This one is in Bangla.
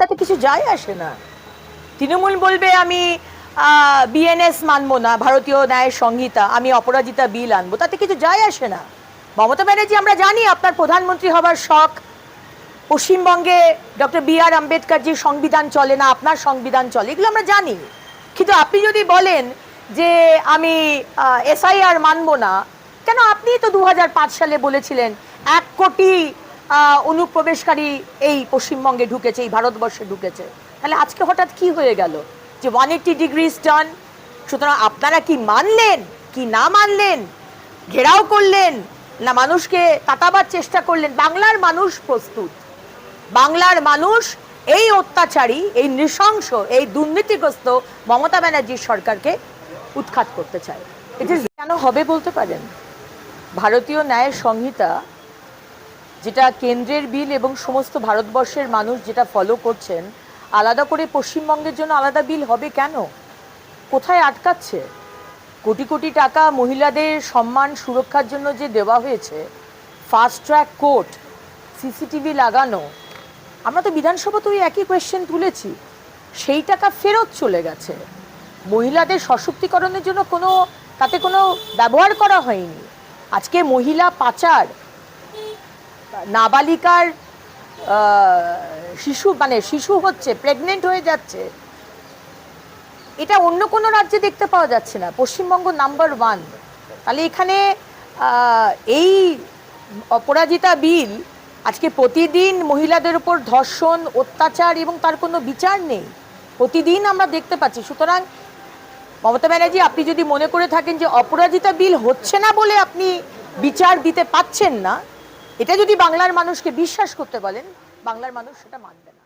তাতে কিছু যায় আসে না। তৃণমূল বলবে, আমি বিএনএস মানবো না, ভারতীয় ন্যায় সংহিতা আমি অপরাজিতা বিল আনব। তাতে কিছু যায় আসে না। মমতা ব্যানার্জি, আমরা জানি আপনার প্রধানমন্ত্রী হবার শখ। পশ্চিমবঙ্গে ডক্টর বি আর আম্বেদকরজির সংবিধান চলে না, আপনার সংবিধান চলে, এগুলো আমরা জানি। কিন্তু আপনি যদি বলেন যে, আমি এসআইআর মানবো না, কেন আপনি তো দু হাজার পাঁচ সালে বলেছিলেন, এক কোটি অনুপ্রবেশকারী এই পশ্চিমবঙ্গে ঢুকেছে, এই ভারতবর্ষে ঢুকেছে। তাহলে আজকে হঠাৎ কি হয়ে গেল? যে ওয়ান এইটি ডিগ্রি টার্ন সুতরাং আপনারা কি মানলেন, কি না মানলেন, ঘেরাও করলেন, না মানুষকে তাতাবার চেষ্টা করলেন? বাংলার মানুষ প্রস্তুত। বাংলার মানুষ এই অত্যাচারী, এই নৃশংস, এই দুর্নীতিগ্রস্ত মমতা ব্যানার্জির সরকারকে উৎখাত করতে চায়। এটা কেন হবে বলতে পারেন? ভারতীয় ন্যায় সংহিতা যেটা কেন্দ্রের বিল এবং সমস্ত ভারতবর্ষের মানুষ যেটা ফলো করছেন, আলাদা করে পশ্চিমবঙ্গের জন্য আলাদা বিল হবে কেন? কোথায় আটকাচ্ছে? কোটি কোটি টাকা মহিলাদের সম্মান সুরক্ষার জন্য যে দেওয়া হয়েছে ফাস্ট ট্র্যাক কোর্ট সিসিটিভি লাগানো, আমরা তো বিধানসভাতেও এই একই কোয়েশ্চেন তুলেছি, সেই টাকা ফেরত চলে গেছে। মহিলাদের সশক্তিকরণের জন্য কোনো, তাতে কোনো ব্যবহার করা হয়নি। আজকে মহিলা পাচার নাবালিকার শিশু মানে শিশু হচ্ছে প্রেগনেন্ট হয়ে যাচ্ছে, এটা অন্য কোনো রাজ্যে দেখতে পাওয়া যাচ্ছে না। পশ্চিমবঙ্গ নাম্বার ওয়ান তাহলে এখানে এই অপরাজিতা বিল আজকে প্রতিদিন মহিলাদের উপর ধর্ষণ, অত্যাচার এবং তার কোনো বিচার নেই। প্রতিদিন আমরা দেখতে পাচ্ছি। সুতরাং মমতা ব্যানার্জি, আপনি যদি মনে করে থাকেন যে অপরাজিতা বিল হচ্ছে না বলে আপনি বিচার দিতে পাচ্ছেন না এটা যদি বাংলার মানুষকে বিশ্বাস করতে বলেন বাংলার মানুষ সেটা মানবে না।